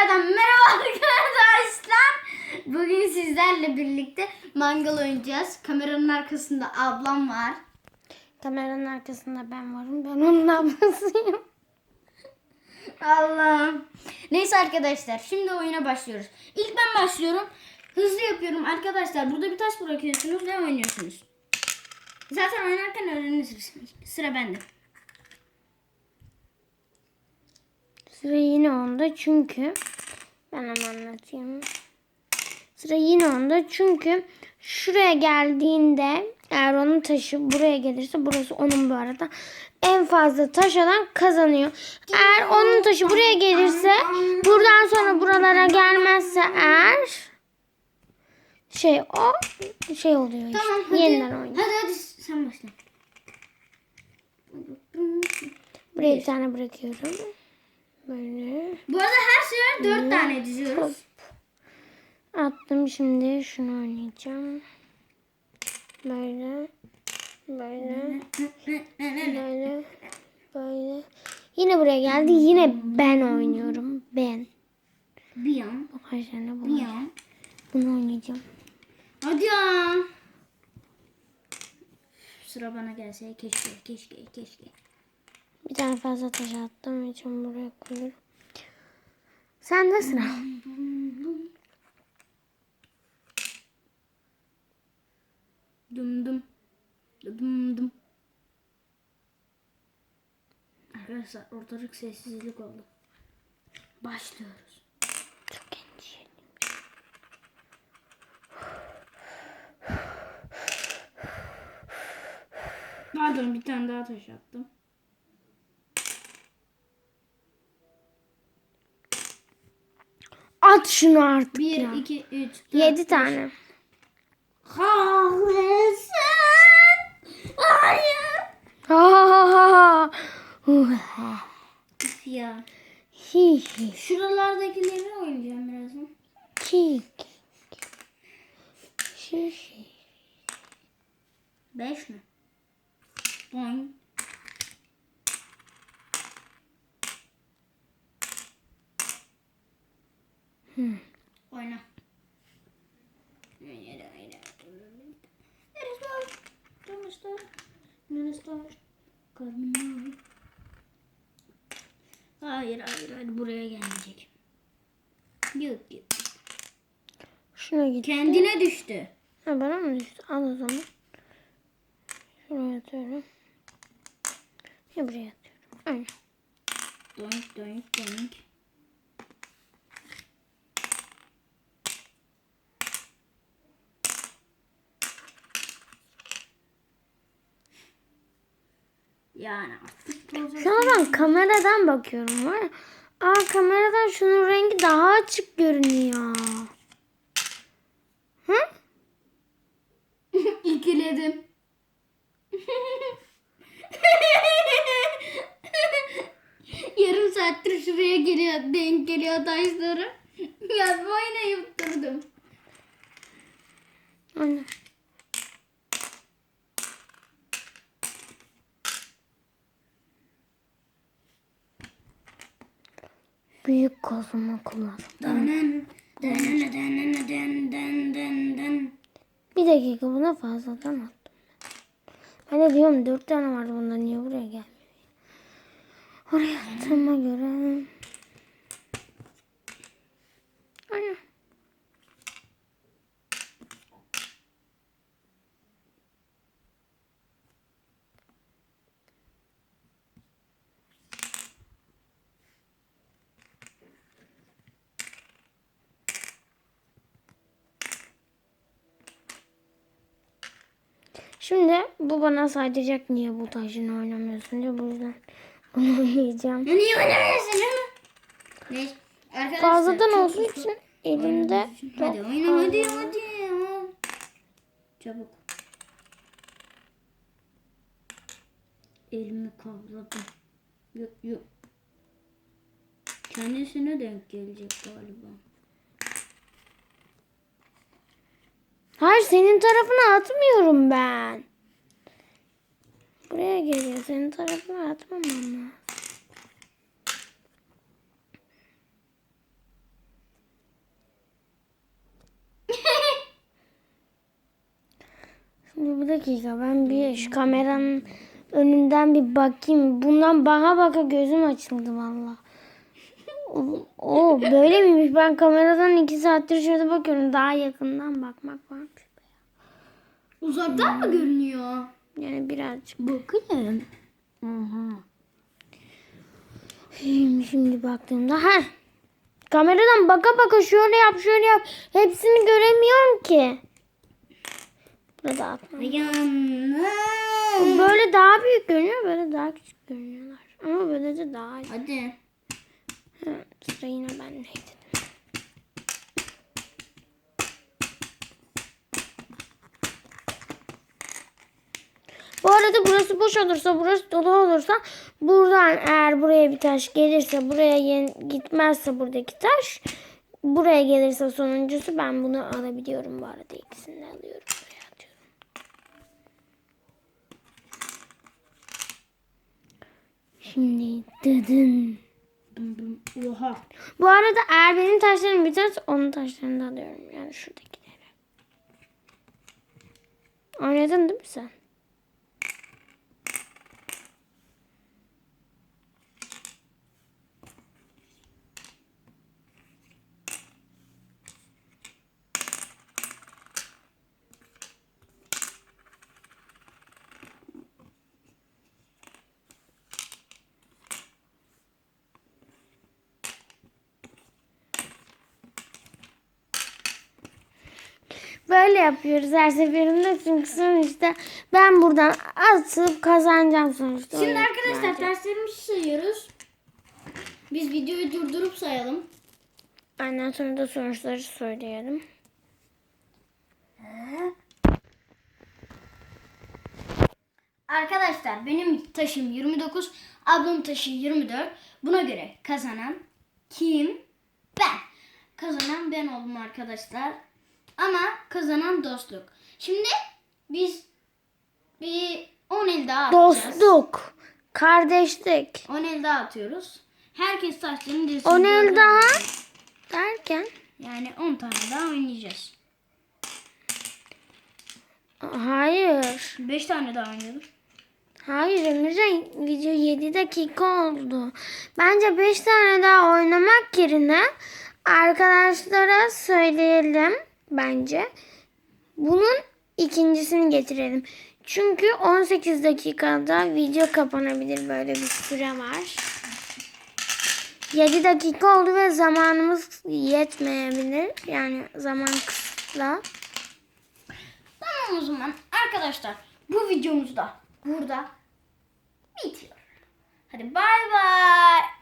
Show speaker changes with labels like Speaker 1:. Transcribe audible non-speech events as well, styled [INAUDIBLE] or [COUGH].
Speaker 1: Tekrardan merhaba [LAUGHS] arkadaşlar. Bugün sizlerle birlikte mangal oynayacağız. Kameranın arkasında ablam var.
Speaker 2: Kameranın arkasında ben varım. Ben onun ablasıyım. [LAUGHS]
Speaker 1: Allah'ım. Neyse arkadaşlar şimdi oyuna başlıyoruz. İlk ben başlıyorum. Hızlı yapıyorum arkadaşlar. Burada bir taş bırakıyorsunuz ve oynuyorsunuz. Zaten oynarken öğrenirsiniz. Sıra bende.
Speaker 2: Sıra yine onda çünkü ben hemen anlatayım. Sıra yine onda çünkü şuraya geldiğinde eğer onun taşı buraya gelirse burası onun bu arada en fazla taş alan kazanıyor. Eğer onun taşı buraya gelirse buradan sonra buralara gelmezse eğer şey o şey oluyor işte.
Speaker 1: Tamam hadi.
Speaker 2: Yeniden oynuyor.
Speaker 1: Hadi hadi sen başla.
Speaker 2: Buraya bir tane bırakıyorum. Böyle.
Speaker 1: Bu arada her sefer dört tane diziyoruz.
Speaker 2: Attım şimdi şunu oynayacağım. Böyle. Böyle. Böyle. Böyle. Yine buraya geldi. Yine ben oynuyorum. Ben.
Speaker 1: Bir yan.
Speaker 2: Arkadaşlar bu.
Speaker 1: Bir yan.
Speaker 2: Bunu oynayacağım.
Speaker 1: Hadi ya. Sıra bana gelse keşke keşke keşke.
Speaker 2: Bir tane fazla taş attım için buraya koyuyorum. Sen de sıra.
Speaker 1: Dum dum. Dum dum. Arkadaşlar ortalık sessizlik oldu. Başlıyoruz.
Speaker 2: Çok endişeliyim.
Speaker 1: Pardon bir tane daha taş attım.
Speaker 2: At şunu artık
Speaker 1: Bir,
Speaker 2: ya.
Speaker 1: iki, üç, dört,
Speaker 2: Yedi
Speaker 1: beş.
Speaker 2: tane.
Speaker 1: Kahretsin. Hayır.
Speaker 2: Ha ha ha ha.
Speaker 1: Üf ya.
Speaker 2: Hi hi.
Speaker 1: Şuralardakileri oynayacağım birazdan.
Speaker 2: Ki. Hi hi.
Speaker 1: Beş mi? Boing. Oyna. Neresi var? Neresi var? Neresi var? Karnım var. Hayır hayır hayır buraya gelmeyecek. Yok yok.
Speaker 2: Şuna git.
Speaker 1: Kendine düştü.
Speaker 2: Ha bana mı düştü? Al o zaman. Şuraya atıyorum. Ya buraya atıyorum. Aynen.
Speaker 1: Doink doink doink. Yani artık pozisyon-
Speaker 2: Sana ben kameradan bakıyorum var. Aa kameradan şunun rengi daha açık görünüyor. Hı? [LAUGHS]
Speaker 1: İkiledim. [LAUGHS] Yarım saattir şuraya geliyor, denk geliyor taşları. ya boyuna yutturdum.
Speaker 2: Aynen.
Speaker 1: Dön, dön.
Speaker 2: Bir dakika buna fazladan attım. Ben de diyorum dört tane vardı bunda niye buraya gelmiyor? Oraya attığıma göre. Aynen. Şimdi bu bana saydıracak niye bu taşını oynamıyorsun diye bu yüzden bunu [LAUGHS] oynayacağım.
Speaker 1: Ya niye oynamıyorsun ha? Ne? Arkadaşlar,
Speaker 2: Fazladan
Speaker 1: çok-
Speaker 2: olduğu için elimde
Speaker 1: Hadi
Speaker 2: çok
Speaker 1: oyna hadi hadi. Çabuk. Elimi kavladım. Yok yok. Kendisine denk gelecek galiba.
Speaker 2: Hayır senin tarafına atmıyorum ben. Buraya geliyor. Senin tarafına atmam ama. [LAUGHS] Şimdi bir dakika ben bir şu kameranın önünden bir bakayım. Bundan bana baka gözüm açıldı vallahi. O, o böyle miymiş? Ben kameradan iki saattir şurada bakıyorum. Daha yakından bakmak varmış.
Speaker 1: Uzaktan mı görünüyor?
Speaker 2: Yani birazcık.
Speaker 1: Bakın. Aha.
Speaker 2: Şimdi, şimdi baktığımda ha kameradan baka baka şöyle yap şöyle yap. Hepsini göremiyorum ki. Burada atma.
Speaker 1: Yanım.
Speaker 2: Böyle daha büyük görünüyor, böyle daha küçük görünüyorlar. Ama böyle de daha.
Speaker 1: Hadi.
Speaker 2: Ha, sıra yine bendeydi. Bu arada burası boş olursa, burası dolu olursa buradan eğer buraya bir taş gelirse, buraya gitmezse buradaki taş, buraya gelirse sonuncusu ben bunu alabiliyorum bu arada. ikisini alıyorum. Şimdi dıdın.
Speaker 1: Oha.
Speaker 2: Bu arada eğer benim taşlarım biterse onun taşlarını da alıyorum. Yani şuradakileri. Oynadın değil mi sen? Böyle yapıyoruz her seferinde çünkü sonuçta ben buradan atıp kazanacağım sonuçta.
Speaker 1: Şimdi
Speaker 2: Öyle
Speaker 1: arkadaşlar
Speaker 2: yani.
Speaker 1: derslerimizi sayıyoruz. Biz videoyu durdurup sayalım.
Speaker 2: Aynen sonra da sonuçları söyleyelim.
Speaker 1: Arkadaşlar benim taşım 29, ablamın taşı 24. Buna göre kazanan kim? Ben. Kazanan ben oldum arkadaşlar. Ama kazanan dostluk. Şimdi biz bir 10 el daha atacağız.
Speaker 2: Dostluk, kardeşlik,
Speaker 1: 10 el daha atıyoruz. Herkes taşlarını dilsin.
Speaker 2: on el daha derken
Speaker 1: Yani 10 tane daha oynayacağız.
Speaker 2: hayır.
Speaker 1: 5 tane daha oynayalım.
Speaker 2: Hayır Emircan video 7 dakika oldu. Bence 5 tane daha oynamak yerine arkadaşlara söyleyelim bence. Bunun ikincisini getirelim. Çünkü 18 dakikada video kapanabilir böyle bir süre var. 7 dakika oldu ve zamanımız yetmeyebilir. Yani zaman kısıtlı.
Speaker 1: Tamam o zaman arkadaşlar bu videomuz da burada bitiyor. Hadi bay bay.